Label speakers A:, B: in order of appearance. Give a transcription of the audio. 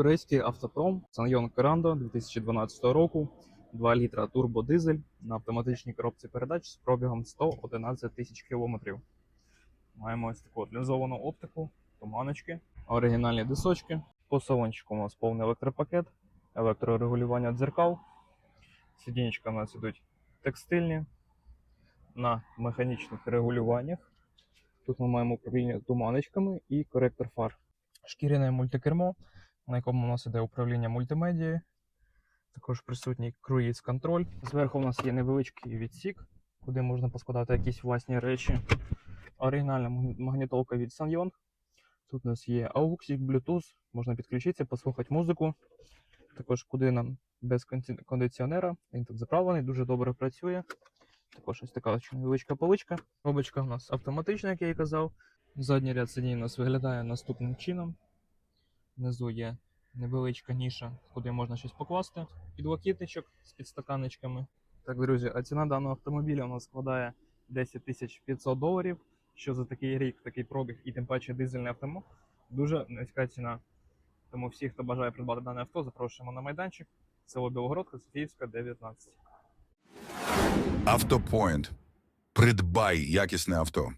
A: Корейський автопром Sanyong Корандо 2012 року, 2 літра турбодизель на автоматичній коробці передач з пробігом 111 тисяч кілометрів. Маємо ось таку лінзовану оптику, туманочки, оригінальні дисочки. По салончику у нас повний електропакет, електрорегулювання дзеркал. Сидінечка у нас ідуть текстильні на механічних регулюваннях. Тут ми маємо управління туманочками і коректор фар. Шкіряне мультикермо, на якому у нас іде управління мультимедією. Також присутній круїз контроль. Зверху у нас є невеличкий відсік, куди можна поскладати якісь власні речі. Оригінальна магні- магнітолка від Sanyong. Тут у нас є AUX, Bluetooth, можна підключитися, послухати музику. Також куди нам без кондиціонера. Він тут заправлений, дуже добре працює. Також ось така невеличка поличка. Робочка у нас автоматична, як я і казав. Задній ряд сидінь у нас виглядає наступним чином. Внизу є невеличка ніша, куди можна щось покласти. Підлокітничок з підстаканничками. Так, друзі, а ціна даного автомобіля у нас складає 10 тисяч 500 доларів. Що за такий рік, такий пробіг і тим паче дизельний автомобіль. Дуже низька ціна. Тому всі, хто бажає придбати дане авто, запрошуємо на майданчик. Село Білогородка, Софіївська, 19.
B: Автопоінт. Придбай якісне авто.